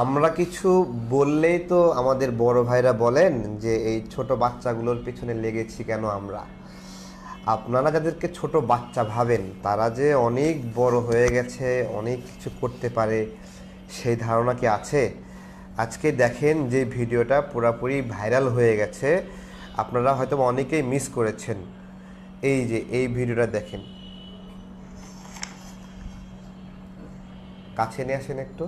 আমরা কিছু বললেই তো আমাদের বড় ভাইরা বলেন যে এই ছোট বাচ্চাগুলোর পেছনে লেগেছি কেন আমরা? আপনারা যাদেরকে ছোট বাচ্চা ভাবেন, তারা যে অনেক বড় হয়ে গেছে, অনেক কিছু করতে পারে, সেই ধারণা কি আছে? আজকে দেখেন যে ভিডিওটা পুরোপুরি ভাইরাল হয়ে গেছে। আপনারা হয়তো অনেকেই মিস করেছেন। এই যে, এই ভিডিওটা দেখেন। কাছে নিয়ে আসেন একটু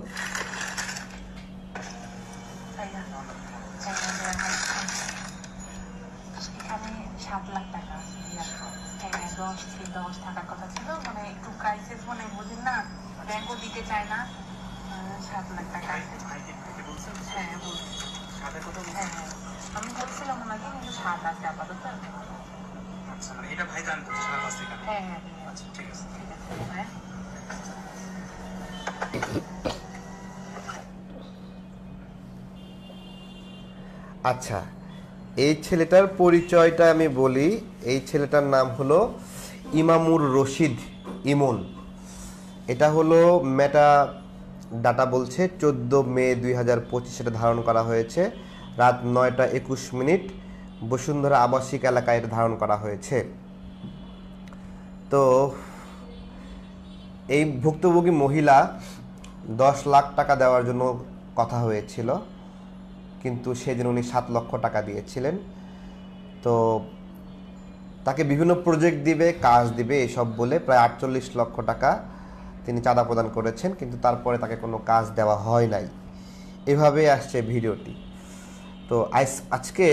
এখানে সাত লাখ টাকা আছে হ্যাঁ দশ ছিল দশ থাকার কথা ছিল মানে একটু ক্রাইসিস মানে বুঝেন না ব্যাংকও দিতে চায় না। সাত লাখ টাকা। হ্যাঁ হ্যাঁ হ্যাঁ। আমি বলছিলাম ওনাকে কিন্তু সাত আছে আপাতত। আচ্ছা মানে এটা ভাই হ্যাঁ হ্যাঁ হ্যাঁ। আচ্ছা ঠিক আছে। ঠিক আছে হ্যাঁ। আচ্ছা এই ছেলেটার পরিচয়টা আমি বলি। এই ছেলেটার নাম হলো ইমামুর রশিদ ইমন। এটা হলো মেটা ডাটা বলছে, চোদ্দ মে দুই হাজার পঁচিশে ধারণ করা হয়েছে। রাত নয়টা একুশ মিনিট বসুন্ধরা আবাসিক এলাকায় এটা ধারণ করা হয়েছে। তো এই ভুক্তভোগী মহিলা দশ লাখ টাকা দেওয়ার জন্য কথা হয়েছিল, কিন্তু সেদিন উনি সাত লক্ষ টাকা দিয়েছিলেন। তো তাকে বিভিন্ন প্রজেক্ট দিবে, কাজ দিবে, এসব বলে প্রায় আটচল্লিশ লক্ষ টাকা তিনি চাঁদা প্রদান করেছেন, কিন্তু তারপরে তাকে কোনো কাজ দেওয়া হয় নাই। এভাবে আসছে ভিডিওটি। তো আজকে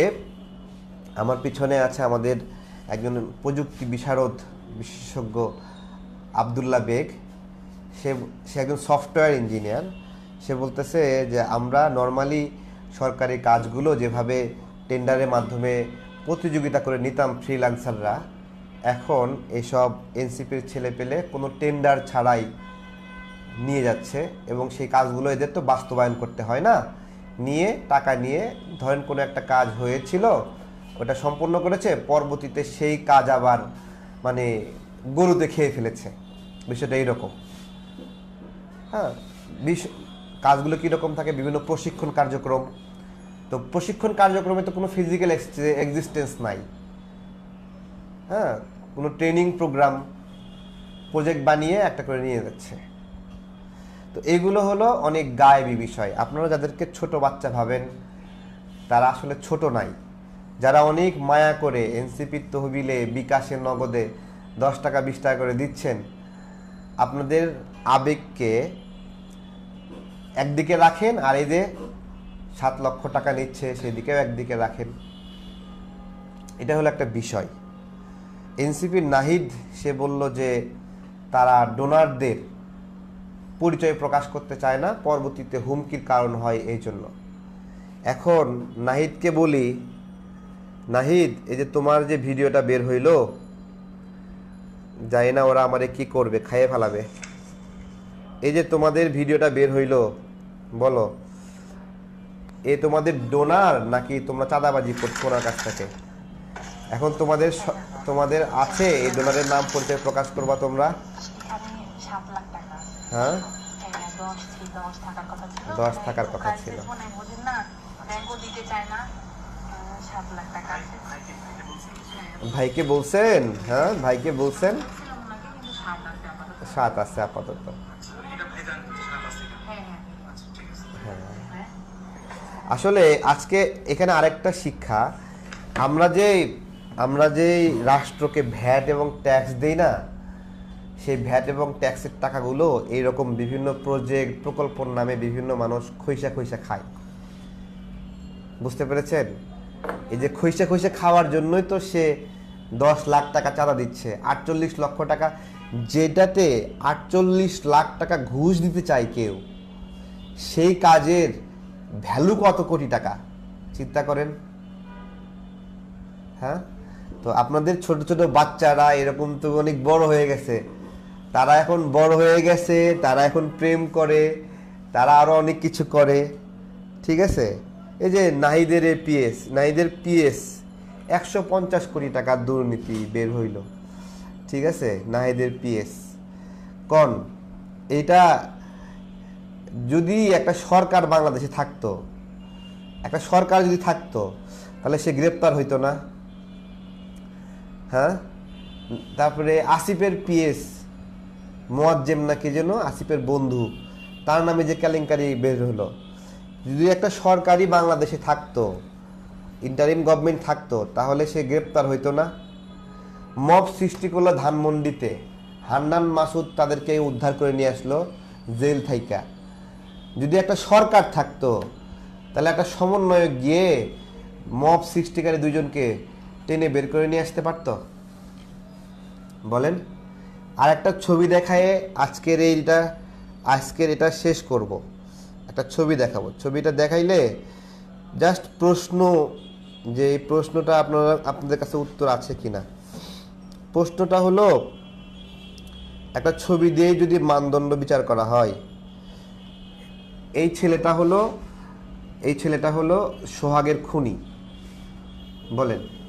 আমার পিছনে আছে আমাদের একজন প্রযুক্তি বিশারদ বিশেষজ্ঞ আবদুল্লাহ বেগ। সে সে একজন সফটওয়্যার ইঞ্জিনিয়ার। সে বলতেছে যে, আমরা নর্মালি সরকারি কাজগুলো যেভাবে টেন্ডারের মাধ্যমে প্রতিযোগিতা করে নিতাম ফ্রিল্যান্সাররা এখন এসব এনসিপির ছেলে পেলে কোনো টেন্ডার ছাড়াই নিয়ে যাচ্ছে এবং সেই কাজগুলো এদের তো বাস্তবায়ন করতে হয় না। নিয়ে, টাকা নিয়ে, ধরেন কোনো একটা কাজ হয়েছিল, ওটা সম্পূর্ণ করেছে, পরবর্তীতে সেই কাজ আবার মানে গরুতে খেয়ে ফেলেছে। বিষয়টা এইরকম। হ্যাঁ বিশ- কাজগুলো কীরকম থাকে, বিভিন্ন প্রশিক্ষণ কার্যক্রম। তো প্রশিক্ষণ কার্যক্রমে তো কোনো ফিজিক্যাল এক্সিস্টেন্স নাই। হ্যাঁ কোনো ট্রেনিং প্রোগ্রাম, প্রজেক্ট বানিয়ে একটা করে নিয়ে যাচ্ছে। তো এগুলো হলো অনেক গায়েবী বিষয়। আপনারা যাদেরকে ছোট বাচ্চা ভাবেন, তারা আসলে ছোট নাই। যারা অনেক মায়া করে এনসিপির তহবিলে বিকাশের নগদে দশ টাকা, বিশ টাকা করে দিচ্ছেন, আপনাদের আবেগকে একদিকে রাখেন আর এই যে সাত লক্ষ টাকা নিচ্ছে, সেদিকেও একদিকে রাখেন। এটা হলো একটা বিষয়। এনসিপির নাহিদ, সে বলল যে তারা ডোনারদের পরিচয় প্রকাশ করতে চায় না, পরবর্তীতে হুমকির কারণ হয় এই জন্য। এখন নাহিদকে বলি, নাহিদ, এই যে তোমার যে ভিডিওটা বের হইল, জানি না ওরা আমারে কি করবে, খাইয়ে ফেলাবে। এই যে তোমাদের ভিডিওটা বের হইল, বলো, এ তোমাদের ডোনার নাকি তোমরা চাঁদাবাজি করছ ওনার কাছ থেকে? এখন তোমাদের তোমাদের আছে এই ডোনারের নাম পরিচয় প্রকাশ করবা তোমরা? হ্যাঁ? দশ থাকার কথা ছিল। ভাইকে বলছেন? হ্যাঁ? ভাইকে বলছেন? সাত আছে আপাতত। হ্যাঁ। আসলে আজকে এখানে আরেকটা শিক্ষা। আমরা যে আমরা যে রাষ্ট্রকে ভ্যাট এবং ট্যাক্স দেই না, সেই ভ্যাট এবং ট্যাক্সের টাকাগুলো এইরকম বিভিন্ন প্রজেক্ট, প্রকল্পর নামে বিভিন্ন মানুষ খৈসা খৈসা খায়। বুঝতে পেরেছেন? এই যে খৈসা খৈসা খাওয়ার জন্যই তো সে দশ লাখ টাকা চাঁদা দিচ্ছে। আটচল্লিশ লক্ষ টাকা, যেটাতে আটচল্লিশ লাখ টাকা ঘুষ দিতে চায় কেউ, সেই কাজের ভ্যালু কত কোটি টাকা? চিন্তা করেন। হ্যাঁ? তো আপনাদের ছোট ছোট বাচ্চারা এরকম তো অনেক বড় হয়ে গেছে। তারা এখন বড় হয়ে গেছে, তারা এখন প্রেম করে, তারা আরও অনেক কিছু করে, ঠিক আছে? এই যে নাহিদের পিএস নাহিদের পিএস, একশো পঞ্চাশ কোটি টাকার দুর্নীতি বের হইল, ঠিক আছে? নাহিদের পিএস। কন, এটা যদি একটা সরকার বাংলাদেশে থাকতো, একটা সরকার যদি থাকতো, তাহলে সে গ্রেপ্তার হইতো না? হ্যাঁ? তারপরে আসিফের পিএস, মোয়াজ্জেম নাকি যেন, আসিফের বন্ধু, তার নামে যে কেলেঙ্কারি বের হলো। যদি একটা সরকারি বাংলাদেশে থাকতো ইন্টারিম গভর্নমেন্ট থাকতো, তাহলে সে গ্রেপ্তার হইতো না। মব সৃষ্টি করল ধানমন্ডিতে। হান্নান মাসুদ তাদেরকে উদ্ধার করে নিয়ে আসলো জেল থাইকা। যদি একটা সরকার থাকতো, তাহলে একটা সমন্বয়ক গিয়ে মব সৃষ্টিকারী দুইজনকে টেনে বের করে নিয়ে আসতে পারতো? বলেন। আর একটা ছবি দেখায় আজকের এইটা, আজকের এটা শেষ করব। একটা ছবি দেখাবো। ছবিটা দেখাইলে জাস্ট প্রশ্ন, যে এই প্রশ্নটা আপনারা, আপনাদের কাছে উত্তর আছে কিনা। প্রশ্নটা হলো, একটা ছবি দিয়ে যদি মানদণ্ড বিচার করা হয়, এই ছেলেটা হলো, এই ছেলেটা হলো সোহাগের খুনি। বলেন।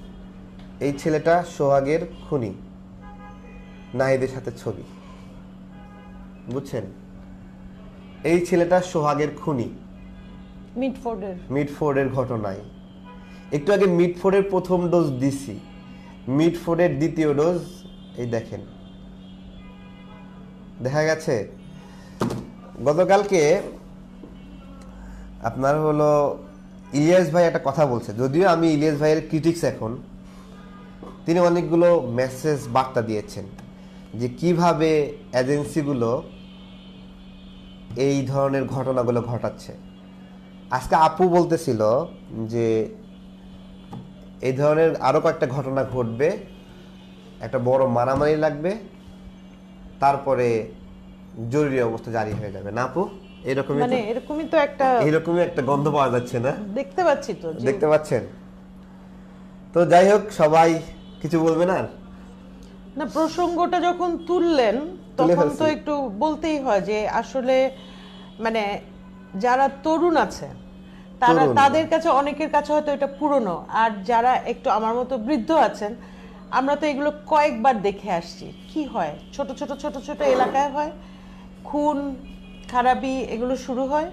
এই ছেলেটা সোহাগের খুনি নাহিদের সাথে ছবি। বুঝছেন? এই ছেলেটা সোহাগের খুনি। মিডফোর্ডের। মিডফোর্ডের ঘটনায়। একটু আগে মিডফোর্ডের প্রথম ডোজ দিছি। মিডফোর্ডের দ্বিতীয় ডোজ এই দেখেন। দেখা গেছে গতকালকে আপনার হলো ইলিয়াস ভাই একটা কথা বলছে। যদিও আমি ইলিয়াস ভাইয়ের ক্রিটিক্স এখন তিনি অনেকগুলো মেসেজ বার্তা দিয়েছেন যে কীভাবে এজেন্সিগুলো এই ধরনের ঘটনাগুলো ঘটাচ্ছে। আজকে আপু বলতেছিল যে এই ধরনের আরও কয়েকটা ঘটনা ঘটবে একটা বড় মারামারি লাগবে তারপরে জরুরি অবস্থা জারি হয়ে যাবে। না আপু? এরকমই মানে তো- এরকমই তো একটা এরকমই একটা গন্ধ পাওয়া যাচ্ছে না? দেখতে পাচ্ছি তো দেখতে পাচ্ছেন? তো যাই হোক সবাই কিছু বলবেন আর? না প্রসঙ্গটা যখন তুললেন তখন তো একটু বলতেই হয় যে আসলে মানে যারা তরুণ আছে তারা তাদের কাছে অনেকের কাছে হয়তো এটা পুরনো। আর যারা একটু আমার মতো বৃদ্ধ আছেন আমরা তো এগুলো কয়েকবার দেখে আসছি। কি হয়? ছোট ছোট ছোট ছোট এলাকায় হয় খুন খারাপি এগুলো শুরু হয়।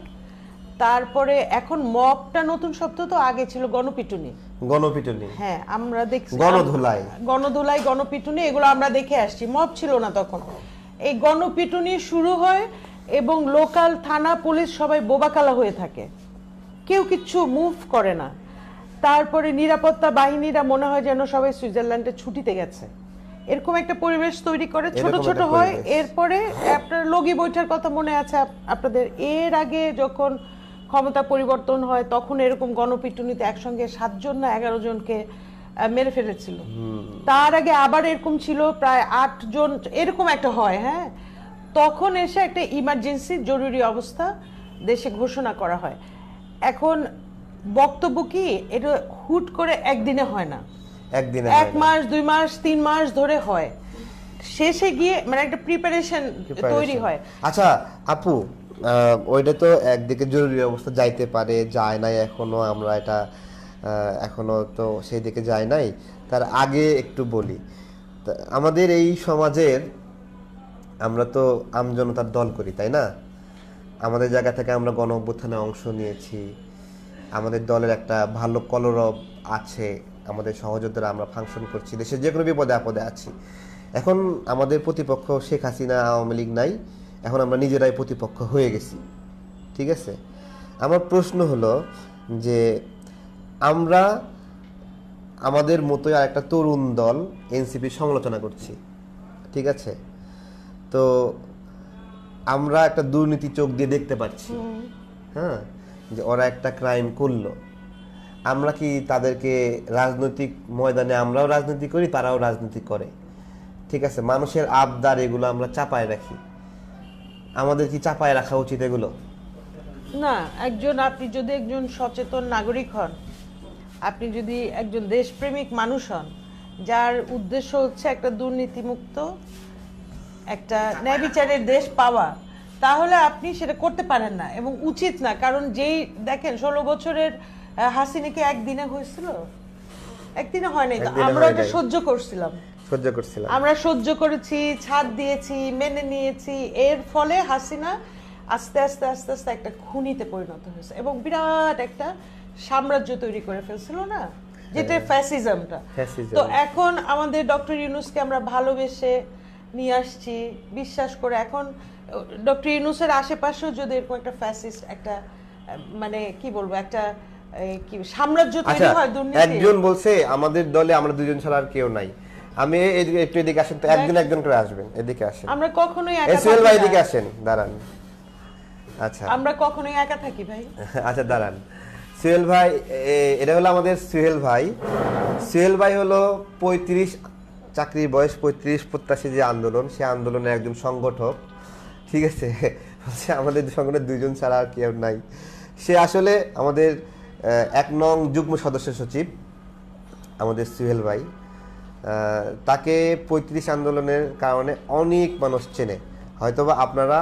তারপরে এখন মবটা নতুন শব্দ তো আগে ছিল গণপিটুনি। গণপিটুনি। হ্যাঁ আমরা দেখছি গণধোলাই। গণধোলাই গণপিটুনি এগুলো আমরা দেখে আসছি। মব ছিল না তখন। এই গণপিটুনি শুরু হয় এবং লোকাল থানা পুলিশ সবাই বোবাকালা হয়ে থাকে। কেউ কিচ্ছু মুভ করে না। তারপরে নিরাপত্তা বাহিনীরা মনে হয় যেন সবাই সুইজারল্যান্ডে ছুটিতে গেছে। এরকম একটা পরিবেশ তৈরি করে। ছোট ছোট হয়। এরপরে আপনার লগি বৈঠার কথা মনে আছে আপনাদের। এর আগে যখন ক্ষমতা পরিবর্তন হয় তখন এরকম গণপিটুনিতে একসঙ্গে সাতজন না এগারো জনকে মেরে ফেলেছিল। তার আগে আবার এরকম ছিল প্রায় আট জন এরকম একটা হয় হ্যাঁ? তখন এসে একটা ইমার্জেন্সি জরুরি অবস্থা দেশে ঘোষণা করা হয়। এখন বক্তব্য কি? এটা হুট করে একদিনে হয় না। একদিনে এক মাস দুই মাস তিন মাস ধরে হয়। শেষে গিয়ে মানে একটা প্রিপারেশন তৈরি হয়। আচ্ছা আপু ওইটা তো একদিকে জরুরি অবস্থা যাইতে পারে যায় নাই এখনও আমরা এটা আহ, এখনও তো সেই দিকে যায় নাই। তার আগে একটু বলি আমাদের এই সমাজের আমরা তো আমজনতার দল করি তাই না? আমাদের জায়গা থেকে আমরা গণ অভ্যুত্থানে অংশ নিয়েছি আমাদের দলের একটা ভালো কলরব আছে আমাদের সহযোদ্ধারা আমরা ফাংশন করছি দেশের যে কোনো বিপদে আপদে আছি। এখন আমাদের প্রতিপক্ষ শেখ হাসিনা আওয়ামী লীগ নাই। এখন আমরা নিজেরাই প্রতিপক্ষ হয়ে গেছি। ঠিক আছে? আমার প্রশ্ন হলো যে আমরা আমাদের মতোই আর একটা তরুণ দল এনসিপি সমালোচনা করছি। ঠিক আছে? তো আমরা একটা দুর্নীতি চোখ দিয়ে দেখতে পাচ্ছি। হ্যাঁ? যে ওরা একটা ক্রাইম করল। আমরা কি তাদেরকে রাজনৈতিক ময়দানে আমরাও রাজনীতি করি, তারাও রাজনীতি করে। ঠিক আছে? মানুষের আবদার এগুলো আমরা চাপায় রাখি। আমাদের কি চাপায় রাখা উচিত এগুলো? না একজন আপনি যদি একজন সচেতন নাগরিক হন আপনি যদি একজন দেশপ্রেমিক মানুষ হন যার উদ্দেশ্য হচ্ছে একটা দুর্নীতিমুক্ত একটা ন্যায় বিচারের দেশ পাওয়া তাহলে আপনি সেটা করতে পারেন না এবং উচিত না। কারণ যেই দেখেন ষোলো বছরের হাসিনাকে একদিনে হয়েছিল? একদিনে হয় নাই তো। আমরা নাই। সহ্য করছিলাম। সহ্য করছিলাম। আমরা সহ্য করেছি ছাদ দিয়েছি মেনে নিয়েছি। এর ফলে হাসিনা আস্তে আস্তে আস্তে আস্তে একটা খুনিতে পরিণত হয়েছে এবং বিরাট একটা সাম্রাজ্য তৈরি করে ফেলছিল না? যেটা ফ্যাসিজমটা তো এখন আমাদের ডক্টর ইউনুসকে আমরা ভালোবেসে নিয়ে আসছি। বিশ্বাস করে এখন ডক্টর ইউনুসের আশেপাশেও যদি এরকম একটা ফ্যাসিস্ট একটা মানে কি বলব একটা কি সাম্রাজ্য তৈরি আচ্ছা হয় দুর্নীতি। একজন বলছে আমাদের দলে আমরা দুজন ছাড়া আর কেউ নাই। আমি এদিকে একটু এদিকে আসেন তো একজন একজন করে আসবেন এদিকে আসেন। আমরা কখনোই একা এসএল ভাই এদিকে আসেন দাঁড়ান। আচ্ছা। আমরা কখনোই একা থাকি ভাই। আচ্ছা দাঁড়ান। সুহেল ভাই এটা হলো আমাদের সুহেল ভাই। সুহেল ভাই হলো পঁয়ত্রিশ চাকরির বয়স পঁয়ত্রিশ প্রত্যাশী যে আন্দোলন সে আন্দোলনের একজন সংগঠক। ঠিক আছে? বলছে আমাদের সংগঠনের দুইজন ছাড়া আর কেউ নাই। সে আসলে আমাদের এক নং যুগ্ম সদস্য সচিব আমাদের সুহেল ভাই। তাকে পঁয়ত্রিশ আন্দোলনের কারণে অনেক মানুষ চেনে। হয়তোবা আপনারা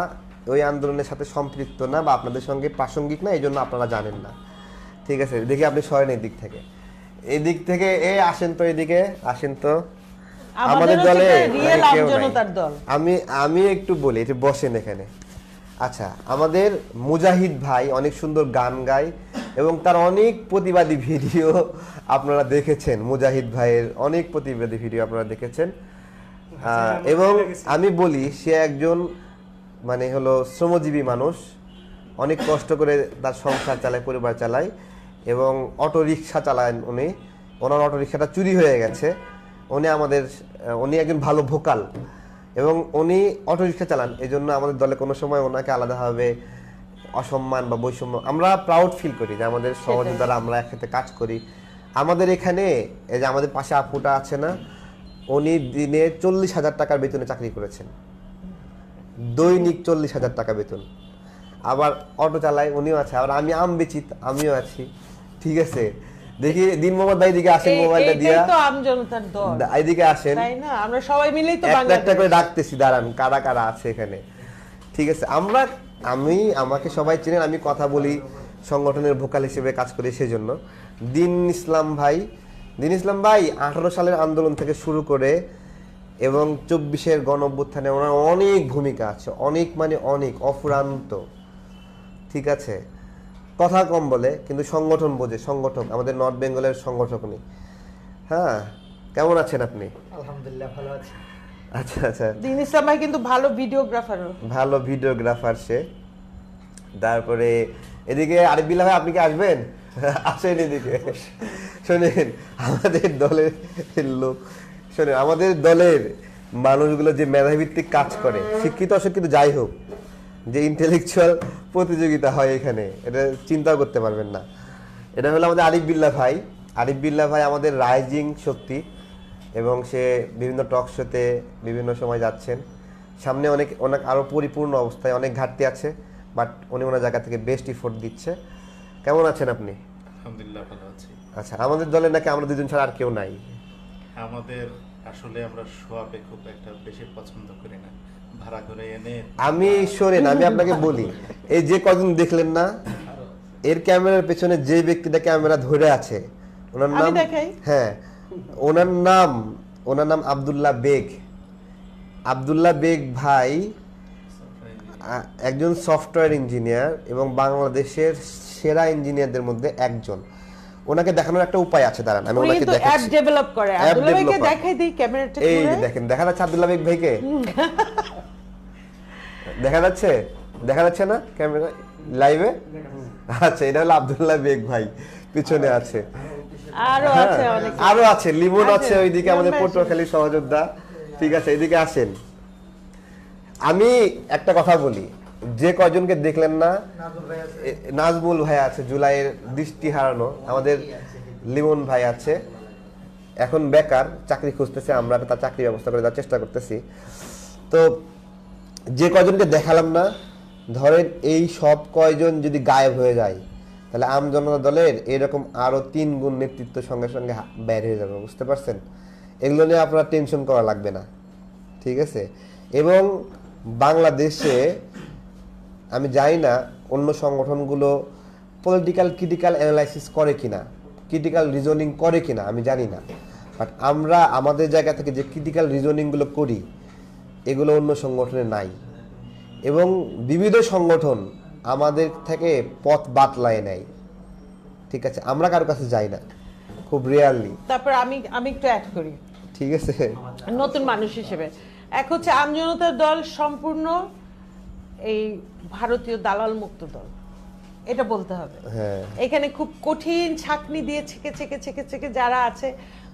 ওই আন্দোলনের সাথে সম্পৃক্ত না বা আপনাদের সঙ্গে প্রাসঙ্গিক না এই জন্য আপনারা জানেন না। ঠিক আছে দেখি আপনি সরেন এই দিক থেকে। এই দিক থেকে এ আসেন তো এদিকে আসেন তো। আমাদের দলে মানে আমি আমি একটু বলি একটু বসেন এখানে। আচ্ছা আমাদের মুজাহিদ ভাই অনেক সুন্দর গান গায় এবং তার অনেক প্রতিবাদী ভিডিও আপনারা দেখেছেন মুজাহিদ ভাইয়ের অনেক প্রতিবাদী ভিডিও আপনারা দেখেছেন। এবং আমি বলি সে একজন মানে হলো শ্রমজীবী মানুষ অনেক কষ্ট করে তার সংসার চালায় পরিবার চালায় এবং অটো রিক্সা চালান উনি। ওনার অটো রিক্সাটা চুরি হয়ে গেছে। উনি আমাদের উনি একজন ভালো ভোকাল এবং উনি অটো রিক্সা চালান। এই জন্য আমাদের দলে কোনো সময় ওনাকে আলাদাভাবে অসম্মান বা বৈষম্য আমরা প্রাউড ফিল করি যে আমাদের সহযোদ্ধারা আমরা একসাথে কাজ করি। আমাদের এখানে এই যে আমাদের পাশে আপুটা আছে না উনি দিনে চল্লিশ হাজার টাকার বেতনে চাকরি করেছেন। দৈনিক চল্লিশ হাজার টাকা বেতন। আবার অটো চালায় উনিও আছে। আবার আমি আম বেচি আমিও আছি। ঠিক আছে? দেখি দিন মোহাম্মদ ভাই দিকে আসেন মোবাইলটা দিয়া। তো আমজনতার দল। এইদিকে আসেন। তাই না? আমরা সবাই মিলেই তো একটা একটা করে ডাকতেছি দাঁড়ান কারা কারা আছে এখানে। ঠিক আছে আমরা আমি আমাকে সবাই চেনেন আমি কথা বলি সংগঠনের ভোকাল হিসেবে কাজ করি সেই জন্য দিন ইসলাম ভাই দিন ইসলাম ভাই আঠারো সালের আন্দোলন থেকে শুরু করে এবং চব্বিশের গণ অভ্যুত্থানে ওনার অনেক ভূমিকা আছে অনেক মানে অনেক অফুরান্ত ঠিক আছে? কথা কম বলে কিন্তু সংগঠন বোঝে সংগঠক আমাদের নর্থ বেঙ্গলের সংগঠক উনি। হ্যাঁ কেমন আছেন আপনি? আলহামদুলিল্লাহ ভালো আছি। আচ্ছা আচ্ছা। দিন ইসলাম ভাই কিন্তু ভালো ভিডিওগ্রাফার ভালো ভিডিওগ্রাফার সে। তারপরে এদিকে আরিফবিল্লা ভাই আপনি কি আসবেন? আসেন এদিকে। শোনেন, আমাদের দলের লোক, শোনেন, আমাদের দলের মানুষগুলো যে মেধাভিত্তিক কাজ করে, শিক্ষিত অশিক্ষিত যাই হোক, যে ইন্টেলেকচুয়াল প্রতিযোগিতা হয় এখানে, এটা চিন্তাও করতে পারবেন না। এটা হলো আমাদের আরিফ বিল্লা ভাই। আরিফ বিল্লাহ ভাই আমাদের রাইজিং শক্তি এবং সে বিভিন্ন টক শোতে বিভিন্ন সময় যাচ্ছেন। সামনে অনেক অনেক আরও পরিপূর্ণ অবস্থায় অনেক ঘাটতি আছে বাট উনি ওনার জায়গা থেকে বেস্ট ইফোর্ট দিচ্ছে। কেমন আছেন আপনি? আলহামদুলিল্লাহ ভালো আছি। আচ্ছা আমাদের দলে নাকি আমরা দুজন ছাড়া আর কেউ নাই? আমাদের আসলে আমরা শোয়াবে খুব একটা বেশি পছন্দ করি না। ভাড়া করে এনে আমি শোনেন আমি আপনাকে বলি এই যে কজন দেখলেন না এর ক্যামেরার পেছনে যে ব্যক্তিটা ক্যামেরা ধরে আছে ওনার নাম দেখাই? হ্যাঁ ওনার নাম ওনার নাম আব্দুল্লাহ বেগ। আব্দুল্লাহ বেগ ভাই একজন সফটওয়্যার ইঞ্জিনিয়ার এবং বাংলাদেশের সেরা ইঞ্জিনিয়ারদের মধ্যে একজন। ওনাকে দেখানোর একটা উপায় আছে দাঁড়ান আমি ওনাকে কিন্তু অ্যাপ ডেভেলপ করে। আব্দুল্লাহ ভাইকে দেখাই দিই ক্যামেরাটা এই দেখেন দেখা যাচ্ছে আব্দুল্লাহ বেগ ভাইকে। দেখা যাচ্ছে? দেখা যাচ্ছে না ক্যামেরা লাইভে? আচ্ছা এটা হলো আব্দুল্লাহ বেগ ভাই পিছনে আছে। আরও হ্যাঁ, আছে অনেক। আরও আছে লিমন আছে, ওইদিকে আমাদের ভাই সহযোদ্ধা। ঠিক আছে এদিকে আসেন। আমি একটা কথা বলি যে কয়জনকে দেখলেন না নাজুল ভাই আছে। নাজমুল ভাই আছে জুলাইয়ের দৃষ্টি হারানো আমাদের লিমন ভাই আছে। এখন বেকার চাকরি খুঁজতেছে আমরা তার চাকরি ব্যবস্থা করে দেওয়ার চেষ্টা করতেছি। তো যে কয়জনকে দেখালাম না ধরেন এই সব কয়জন যদি গায়েব হয়ে যায় তাহলে আম জনতা দলের এরকম আরও তিন গুণ নেতৃত্ব সঙ্গে সঙ্গে বের হয়ে যাবে বুঝতে পারছেন? এগুলো নিয়ে আপনার টেনশন করা লাগবে না ঠিক আছে? এবং বাংলাদেশে আমি জানি না অন্য সংগঠনগুলো পলিটিক্যাল ক্রিটিক্যাল অ্যানালাইসিস করে কিনা ক্রিটিক্যাল রিজনিং করে কিনা আমি জানি না। বাট আমরা আমাদের জায়গা থেকে যে ক্রিটিক্যাল রিজনিংগুলো করি এগুলো অন্য সংগঠনে নাই। এবং বিবিধ সংগঠন আমাদের থেকে পথ বাতলায় নেয়। ঠিক আছে আমরা কারও কাছে যাই না খুব রেয়ারলি তারপর আমি আমি একটু অ্যাড করি। ঠিক আছে। নতুন মানুষ হিসেবে। এক হচ্ছে আমজনতার দল সম্পূর্ণ এই ভারতীয় দালাল মুক্ত দল। এটা বলতে হবে। হ্যাঁ। এখানে খুব কঠিন ছাকনি দিয়ে ছেকে ছেকে ছেকে ছেকে যারা আছে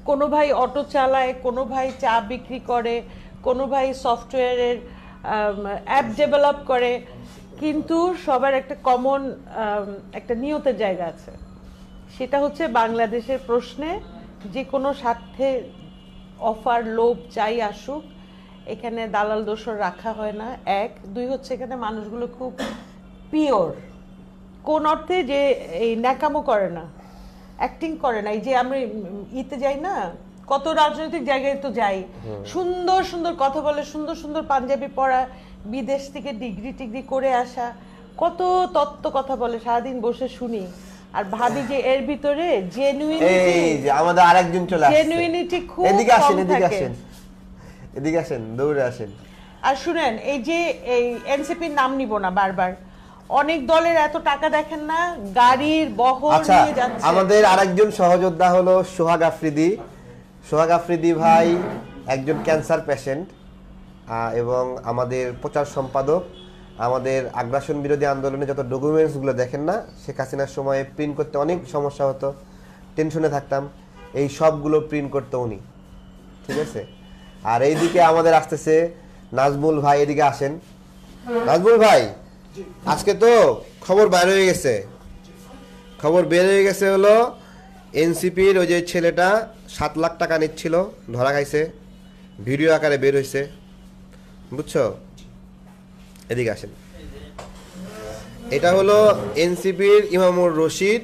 কোনো ভাই অটো চালায় কোনো ভাই চা বিক্রি করে কোনো ভাই সফটওয়্যারের অ্যাপ ডেভেলপ করে কিন্তু সবার একটা কমন একটা নিয়তের জায়গা আছে। সেটা হচ্ছে বাংলাদেশের প্রশ্নে যে কোনো স্বার্থে অফার লোভ চাই আসুক এখানে দালাল দোষর রাখা হয় না। এক। দুই হচ্ছে এখানে মানুষগুলো খুব পিওর। কোন অর্থে যে এই ন্যাকামো করে না অ্যাক্টিং করে না। এই যে আমি ইতে যাই না কত রাজনৈতিক জায়গায় তো যাই। সুন্দর সুন্দর কথা বলে সুন্দর সুন্দর পাঞ্জাবি পড়া বিদেশ থেকে ডিগ্রি টিগ্রি করে আসা কত তত্ত্ব কথা বলে সারাদিন বসে শুনি। আর ভাবি যে এর ভিতরে জেনুইনিটি এই যে আমাদের আরেকজন চলে আসছে। Genuinity খুব এদিকে আসেন এদিকে আসেন। এদিকে আসেন দৌড়ে আসেন। আর শুনেন এই যে এই এনসিপির নাম নিব না বারবার অনেক দলের এত টাকা দেখেন না গাড়ির বহর আচ্ছা নিয়ে যাচ্ছে। আমাদের আরেকজন সহযোদ্ধা হলো সোহাগ আফ্রিদি। সোহাগ আফ্রিদি ভাই একজন ক্যান্সার পেশেন্ট এবং আমাদের প্রচার সম্পাদক। আমাদের আগ্রাসন বিরোধী আন্দোলনে যত ডকুমেন্টসগুলো দেখেন না শেখ হাসিনার সময়ে প্রিন্ট করতে অনেক সমস্যা হতো টেনশনে থাকতাম এই সবগুলো প্রিন্ট করতো উনি। ঠিক আছে? আর এইদিকে আমাদের আসতেছে নাজমুল ভাই, এদিকে আসেন। নাজমুল ভাই, আজকে তো খবর বাইরে হয়ে গেছে। খবর বের হয়ে গেছে হলো এনসিপির ওই যে ছেলেটা সাত লাখ টাকা নিচ্ছিল, ধরা খাইছে। ভিডিও আকারে বের হয়েছে বুঝছ? এদিকে আসেন। এটা হলো এনসিপির ইমামুর রশিদ।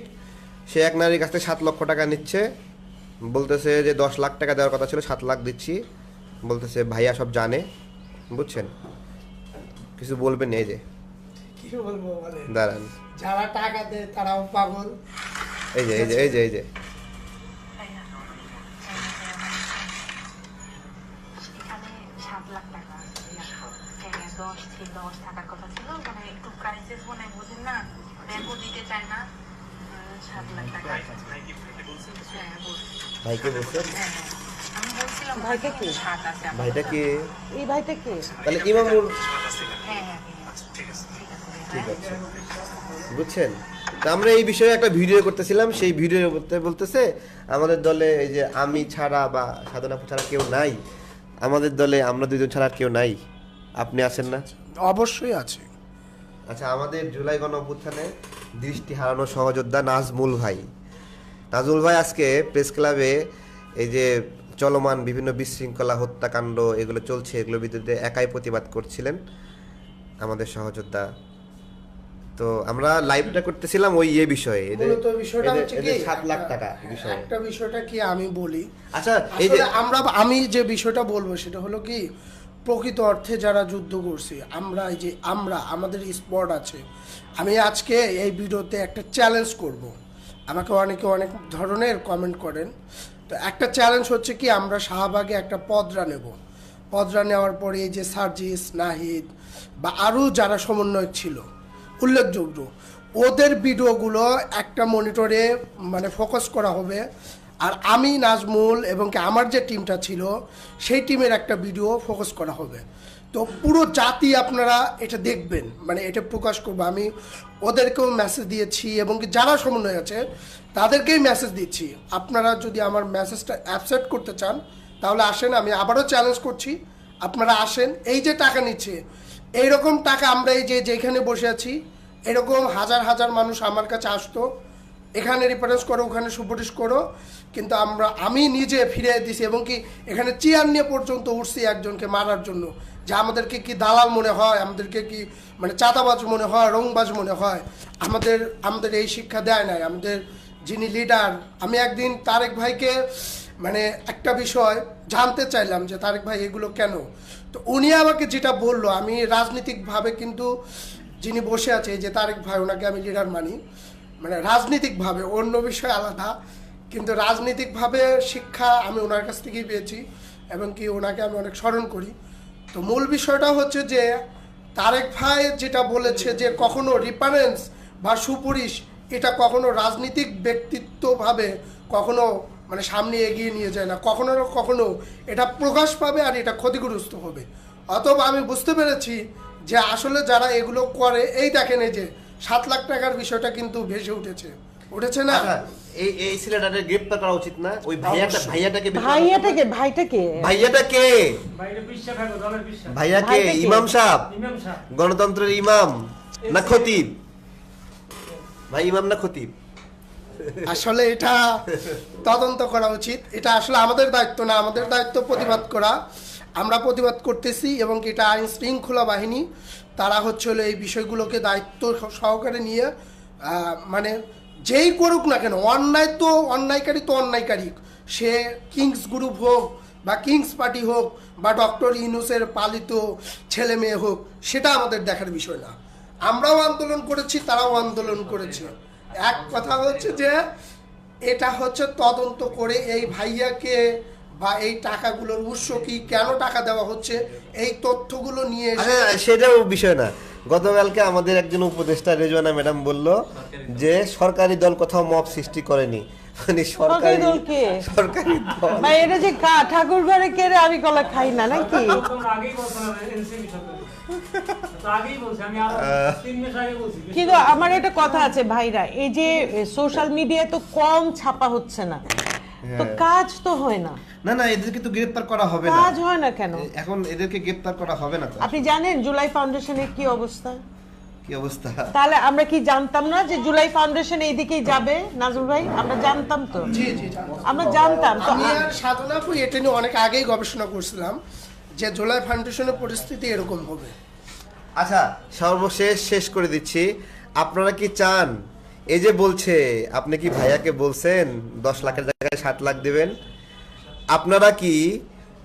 সে এক নারীর কাছ থেকে সাত লক্ষ টাকা নিচ্ছে। বলতেছে যে দশ লাখ টাকা দেওয়ার কথা ছিল, সাত লাখ দিচ্ছি। বলতেছে ভাইয়া সব জানে। বুঝছেন? কিছু বলবেন এই যে। কি বলব দাঁড়ান। যারা টাকা দেয় তারাও পাগল। এই যে এই যে এই যে এই যে। হ্যাঁ হয় ভাইকে বলছেন? হ্যাঁ হ্যাঁ হ্যাঁ। আমি বলছিলাম ভাইটা কি? সাত আছে ভাইটা কি? এই ভাইটা কে? তাহলে ইমামুর ঠিক আছে। ঠিক বুঝছেন? তা আমরা এই বিষয়ে একটা ভিডিও করতেছিলাম সেই ভিডিও বলতে বলতেছে আমাদের দলে এই যে আমি ছাড়া বা সাধনা ছাড়া কেউ নাই। আমাদের দলে আমরা দুজন ছাড়া কেউ নাই। আপনি আছেন না? অবশ্যই আছে। আচ্ছা আমাদের জুলাই গণ অভ্যুত্থানে দৃষ্টি হারানো সহযোদ্ধা নাজমুল ভাই। নাজমুল ভাই আজকে প্রেস ক্লাবে এই যে চলমান বিভিন্ন বিশৃঙ্খলা হত্যাকাণ্ড এগুলো চলছে এগুলোর বিরুদ্ধে একাই প্রতিবাদ করছিলেন আমাদের সহযোদ্ধা। তো আমরা লাইভটা করতেছিলাম ওই এ বিষয়ে। সাত লাখ টাকা বিষয়ে। একটা বিষয়টা কি আমি বলি? আচ্ছা এই যে আমরা আমি যে বিষয়টা বলব সেটা হলো কি? প্রকৃত অর্থে যারা যুদ্ধ করছি আমরা এই যে আমরা আমাদের স্পট আছে। আমি আজকে এই ভিডিওতে একটা চ্যালেঞ্জ করব। আমাকে অনেকে অনেক ধরনের কমেন্ট করেন। তো একটা চ্যালেঞ্জ হচ্ছে কি, আমরা শাহবাগে একটা পদরা নেব। পদরা নেওয়ার পরে এই যে সার্জিস, নাহিদ বা আরও যারা সমন্বয়ক ছিল, উল্লেখযোগ্য, ওদের ভিডিওগুলো একটা মনিটরে মানে ফোকাস করা হবে। আর আমি, নাজমুল এবং আমার যে টিমটা ছিল, সেই টিমের একটা ভিডিও ফোকাস করা হবে। তো পুরো জাতি আপনারা এটা দেখবেন মানে এটা প্রকাশ করব। আমি ওদেরকেও মেসেজ দিয়েছি এবং কি যারা সমন্বয় আছে, তাদেরকেই মেসেজ দিচ্ছি। আপনারা যদি আমার মেসেজটা অ্যাপসেপ্ট করতে চান, তাহলে আসেন, আমি আবারও চ্যালেঞ্জ করছি। আপনারা আসেন, এই যে টাকা নিচ্ছে, এইরকম টাকা আমরা এই যে যেখানে বসে আছি, এরকম হাজার হাজার মানুষ আমার কাছে আসতো। এখানে রিফারেন্স করো, ওখানে সুপারিশ করো। কিন্তু আমরা, আমি নিজে ফিরে দিছি এবং কি এখানে চেয়ার নিয়ে পর্যন্ত উঠছি একজনকে মারার জন্য। যে আমাদেরকে কি দালাল মনে হয়, আমাদেরকে কি মানে চাঁদাবাজ মনে হয়, রংবাজ মনে হয়, আমাদের আমাদের এই শিক্ষা দেয় নাই, আমাদের যিনি লিডার আমি একদিন তারেক ভাইকে মানে একটা বিষয় জানতে চাইলাম যে তারেক ভাই এগুলো কেন? তো উনি আমাকে যেটা বলল, আমি রাজনীতিকভাবে কিন্তু যিনি বসে আছে যে তারেক ভাই, ওনাকে আমি লিডার মানি মানে রাজনীতিকভাবে অন্য বিষয় আলাদা, কিন্তু রাজনীতিকভাবে শিক্ষা আমি ওনার কাছ থেকেই পেয়েছি, এবং কি ওনাকে আমি অনেক স্মরণ করি। তো মূল বিষয়টা হচ্ছে যে তারেক ভাই যেটা বলেছে যে কখনো রিপারেন্স বা সুপুরিশ এটা কখনো রাজনীতিক ব্যক্তিত্বভাবে কখনো মানে সামনে এগিয়ে নিয়ে যায় না। কখনো না কখনো এটা প্রকাশ পাবে আর এটা ক্ষতিগ্রস্ত হবে। অথবা আমি বুঝতে পেরেছি যে আসলে যারা এগুলো করে এই দেখেন এই যে সাত লাখ টাকার বিষয়টা কিন্তু ভেসে উঠেছে। উঠেছে না? আচ্ছা, এই এই ছেলেটাকে গ্রেপ্তার করা উচিত না? ওই ভাইয়াটা ভাইয়াটাকে ভাইয়াটাকে ভাইটাকে? ভাইয়াটা কে? বাইরে বিশ্বাস থাকো দলের বিশ্বাস। ভাইয়া কে? ভাইটা কে? ইমাম সাহেব। গণতন্ত্রের ইমাম না খতিব? ভাই ইমাম না খতিব? আসলে এটা তদন্ত করা উচিত। এটা আসলে আমাদের দায়িত্ব না আমাদের দায়িত্ব প্রতিবাদ করা। আমরা প্রতিবাদ করতেছি এবং এটা আইন শৃঙ্খলা বাহিনী। তারা হচ্ছে এই বিষয়গুলোকে দায়িত্ব সহকারে নিয়ে আহ, মানে যেই করুক না কেন, অন্যায় তো অন্যায়কারী তো অন্যায়কারী সে কিংস গ্রুপ হোক বা কিংস পার্টি হোক বা ডক্টর ইউনুসের পালিত ছেলে মেয়ে হোক, সেটা আমাদের দেখার বিষয় না। আমরাও আন্দোলন করেছি, তারাও আন্দোলন করেছে। এক কথা হচ্ছে যে, এটা হচ্ছে তদন্ত করে এই ভাইয়াকে বা এই টাকাগুলোর উৎস কি, কেন টাকা দেওয়া হচ্ছে, এই তথ্যগুলো নিয়ে সেটাও বিষয় না। গতকালকে আমাদের একজন উপদেষ্টা, রেজওয়ানা ম্যাডাম বলল যে সরকারি দল কোথাও মব সৃষ্টি করেনি। মানে সরকারি দল কে? সরকারি দল। ভাই এটা যে কা- ঠাকুর ঘরে কেড়ে আমি কলা খাই না নাকি? তোমরা আগেই বলছো না এনসিপি সরকার তো। আগেই বলছি আমি আর তিন মাস আগে বলছি কিন্তু আমার একটা কথা আছে ভাইরা এই যে সোশ্যাল মিডিয়ায় তো কম ছাপা হচ্ছে না। তো কাজ তো হয় না। না না এদেরকে তো গ্রেফতার করা হবে না। কাজ হয় না কেন? এখন এদেরকে গ্রেফতার করা হবে না আপনি জানেন জুলাই ফাউন্ডেশনের কি অবস্থা? কি অবস্থা? তাহলে আমরা কি জানতাম না যে জুলাই ফাউন্ডেশন এইদিকেই যাবে? নাজুল ভাই আমরা জানতাম তো। জি জি আমরা জানতাম তো। আমি আর সাধনা আপু এটা নিয়ে অনেক আগেই গবেষণা করছিলাম যে জুলাই ফাউন্ডেশনের পরিস্থিতি এরকম হবে। আচ্ছা সর্বশেষ শেষ করে দিচ্ছি। আপনারা কি চান? এই যে বলছে আপনি কি ভাইয়াকে বলছেন দশ লাখের জায়গায় সাত লাখ দেবেন? আপনারা কি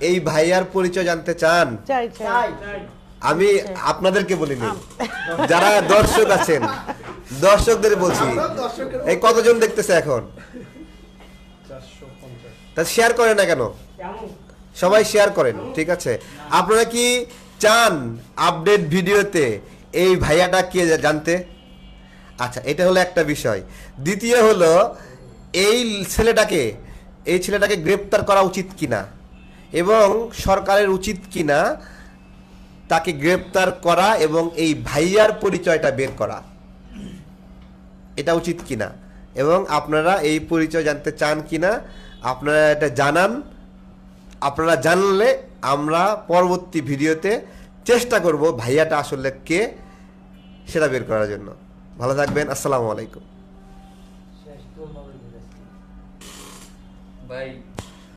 এই ভাইয়ার পরিচয় জানতে চান? চাই চাই। আমি আপনাদেরকে বলিনি যারা দর্শক আছেন দর্শকদের বলছি এই কতজন দেখতেছে এখন? তা শেয়ার করে না কেন? সবাই শেয়ার করেন ঠিক আছে? আপনারা কি চান আপডেট ভিডিওতে এই ভাইয়াটা কে জানতে? আচ্ছা এটা হলো একটা বিষয়। দ্বিতীয় হলো এই ছেলেটাকে এই ছেলেটাকে গ্রেপ্তার করা উচিত কিনা? এবং সরকারের উচিত কিনা? তাকে গ্রেপ্তার করা এবং এই ভাইয়ার পরিচয়টা বের করা। এটা উচিত কিনা? এবং আপনারা এই পরিচয় জানতে চান কিনা? আপনারা এটা জানান। আপনারা জানলে আমরা পরবর্তী ভিডিওতে চেষ্টা করব ভাইয়াটা আসলে কে সেটা বের করার জন্য। ভালো থাকবেন, আসসালামু আলাইকুম। ভাই